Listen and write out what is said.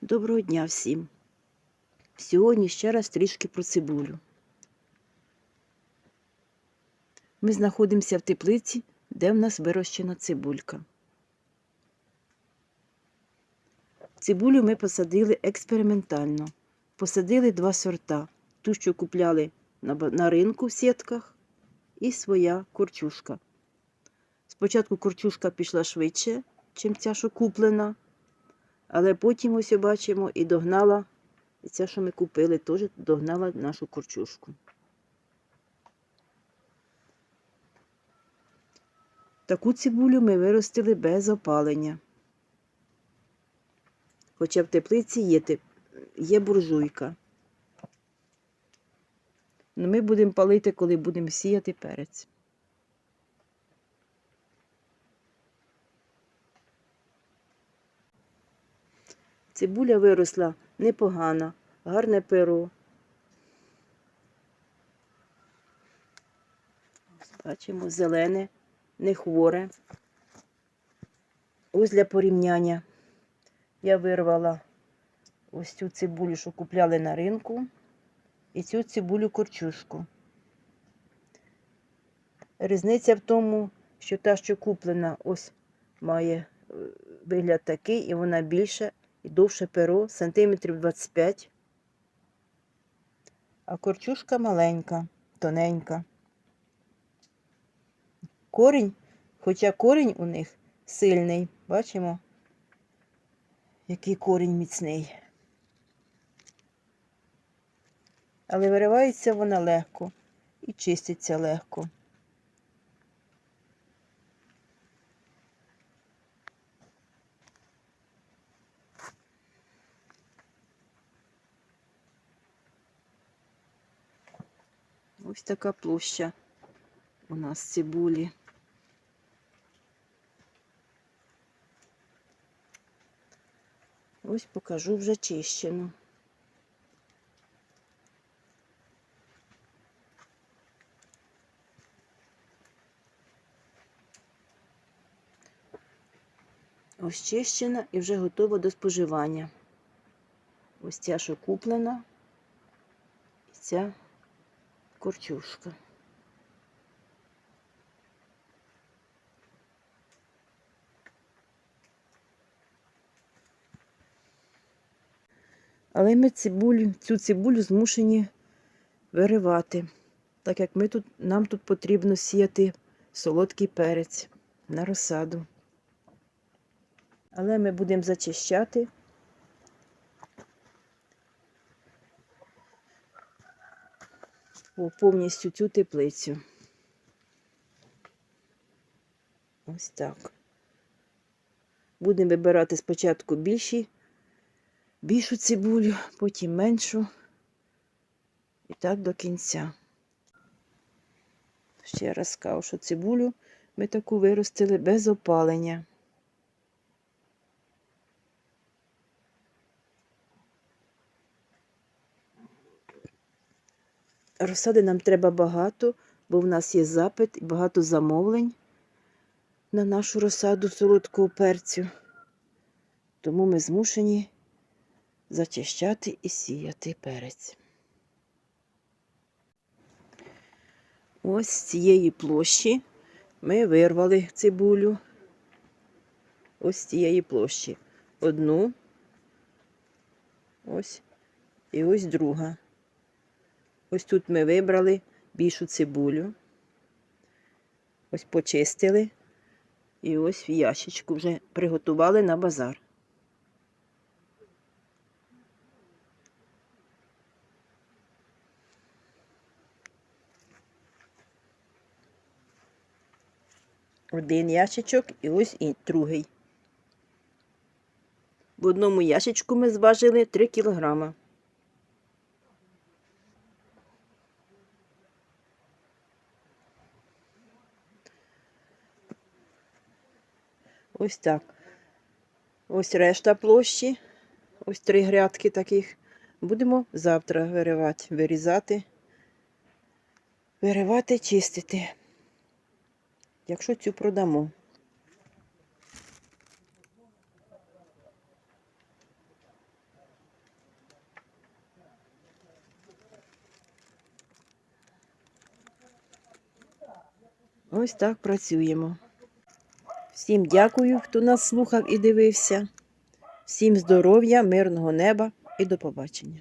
Доброго дня всім. Сьогодні ще раз трішки про цибулю. Ми знаходимося в теплиці, де в нас вирощена цибулька. Цибулю ми посадили експериментально. Посадили два сорта. Ту, що купляли на, ринку в сітках, і своя корчушка. Спочатку корчушка пішла швидше, чим ця, що куплена. Але потім ось бачимо і догнала, і ця, що ми купили, теж догнала нашу корчушку. Таку цибулю ми виростили без опалення. Хоча в теплиці є, є буржуйка. Ну, ми будемо палити, коли будемо сіяти перець. Цибуля виросла непогана, гарне перо. Бачимо, зелене, не хворе. Ось для порівняння я вирвала ось цю цибулю, що купляли на ринку, і цю цибулю корчушку. Різниця в тому, що та, що куплена, ось має е, вигляд такий, і вона більша і довше перо, сантиметрів 25. А корчушка маленька, тоненька. Корінь, хоча корінь у них сильний, бачимо, який корінь міцний. Але виривається вона легко і чиститься легко. Ось така площа у нас цибулі. Ось покажу вже чищену. Ось чищена і вже готова до споживання. Ось ця, що куплена, і ця корчушка. Але ми цибулю, цю цибулю змушені виривати, так як ми тут, нам тут потрібно сіяти солодкий перець на розсаду. Але ми будемо зачищати. Повністю цю теплицю. Ось так. Будемо вибирати спочатку більші, більшу цибулю, потім меншу. І так до кінця. Ще раз скажу, що цибулю ми таку виростили без опалення. Розсади нам треба багато, бо в нас є запит і багато замовлень на нашу розсаду солодкого перцю. Тому ми змушені зачищати і сіяти перець. Ось з цієї площі ми вирвали цибулю. Ось з цієї площі. Одну, ось і ось друга. Ось тут ми вибрали більшу цибулю. Ось почистили. І ось в ящичку вже приготували на базар. Один ящичок і ось і другий. В одному ящичку ми зважили 3 кілограма. Ось так. Ось решта площі. Ось три грядки таких. Будемо завтра виривати, вирізати, виривати, чистити. Якщо цю продамо. Ось так працюємо. Всім дякую, хто нас слухав і дивився. Всім здоров'я, мирного неба і до побачення.